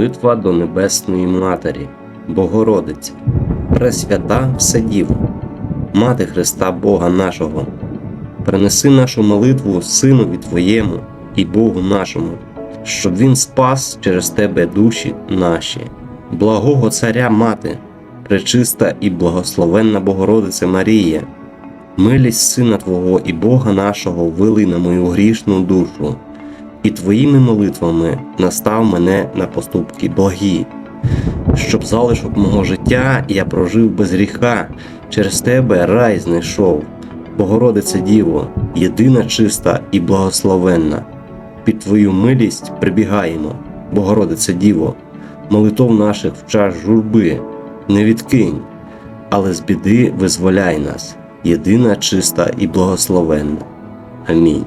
Молитва до Небесної Матері, Богородиці, Пресвята Вседіво, Мати Христа Бога нашого, принеси нашу молитву Синові Твоєму і Богу нашому, щоб Він спас через Тебе душі наші, благого Царя Мати, пречиста і благословенна Богородице Марія, милість Сина Твого і Бога нашого вили на мою грішну душу, і Твоїми молитвами настав мене на поступки благі, щоб залишок мого життя я прожив без гріха, через Тебе рай знайшов. Богородице Діво, єдина чиста і благословенна. Під Твою милість прибігаємо, Богородице Діво, молитов наших в час журби, не відкинь, але з біди визволяй нас, єдина чиста і благословенна. Амінь.